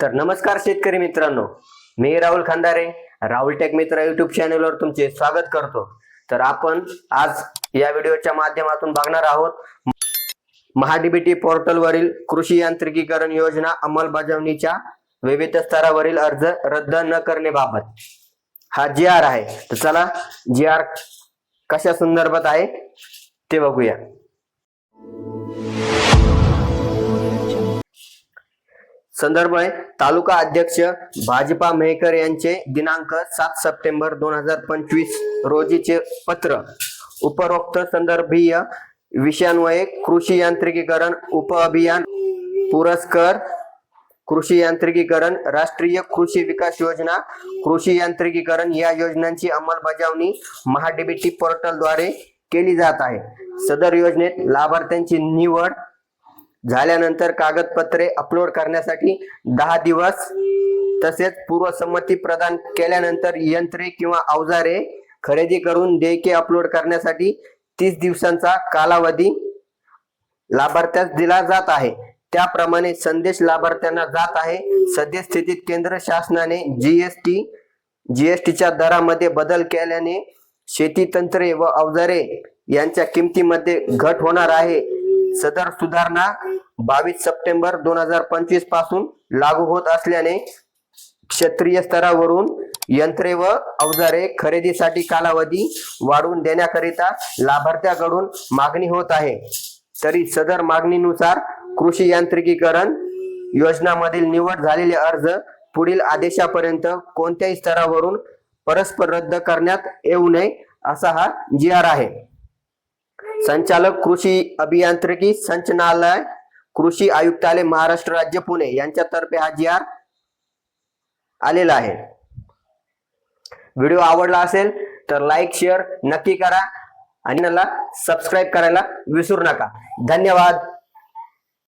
तर नमस्कार शेतकरी मित्रांनो मी राहुल खांदारे राहुल टेक मित्र युट्यूब चॅनलवर तुमचे स्वागत करतो. तर आपण आज या व्हिडिओच्या माध्यमातून बघणार आहोत महाडीबीटी पोर्टलवरील कृषी यांत्रिकीकरण योजना अंमलबजावणीच्या विविध स्तरावरील अर्ज रद्द न करण्याबाबत. हा जी आर आहे. तर चला जी आर कशा संदर्भात आहे ते बघूया. संदर्भ आहे. तालुका अध्यक्ष भाजपा मेहकर यांचे दिनांक सात सप्टेंबर दोन हजार पंचवीस रोजीचे पत्र. उपरोक्त संदर्भीय विषयान्वये कृषी यांत्रिकीकरण उप अभियान पुरस्कार कृषी यांत्रिकीकरण राष्ट्रीय कृषी विकास योजना कृषी यांत्रिकीकरण या योजनांची अंमलबजावणी महाडीबीटी पोर्टलद्वारे केली जात आहे. सदर योजनेत लाभार्थ्यांची निवड झाल्यानंतर कागदपत्रे अपलोड करण्यासाठी दहा दिवस तसेच पूर्वसंमती प्रदान केल्यानंतर यंत्रे किंवा अवजारे खरेदी करून देयके अपलोड करण्यासाठी तीस दिवसांचा कालावधी लाभार्थ्यास दिला जात आहे. त्याप्रमाणे संदेश लाभार्थ्यांना जात आहे. सद्यस्थितीत केंद्र शासनाने जीएसटी जीएसटीच्या दरामध्ये बदल केल्याने शेती तंत्रे व अवजारे यांच्या किमतीमध्ये घट होणार आहे. सदर सुधारणा बावीस सप्टेंबर दोन हजार पंचवीसपासून लागू होत असल्याने क्षेत्रीय स्तरावरून यंत्रे व अवजारे खरेदीसाठी कालावधी वाढवून देण्याकरिता लाभार्थ्याकडून मागणी होत आहे. तरी सदर मागणीनुसार कृषी यांत्रिकीकरण योजनामधील निवड झालेले अर्ज पुढील आदेशापर्यंत कोणत्याही स्तरावरून परस्पर रद्द करण्यात येऊ नये असा हा जी आर आहे. संचालक कृषी अभियांत्रिकी संचालनालय कृषी आयुक्तालय महाराष्ट्र राज्य पुणे यांच्यातर्फे हा जी आर आलेला आहे. व्हिडिओ आवडला असेल तर लाईक शेअर नक्की करा आणि मला सबस्क्राईब करायला विसरू नका. धन्यवाद.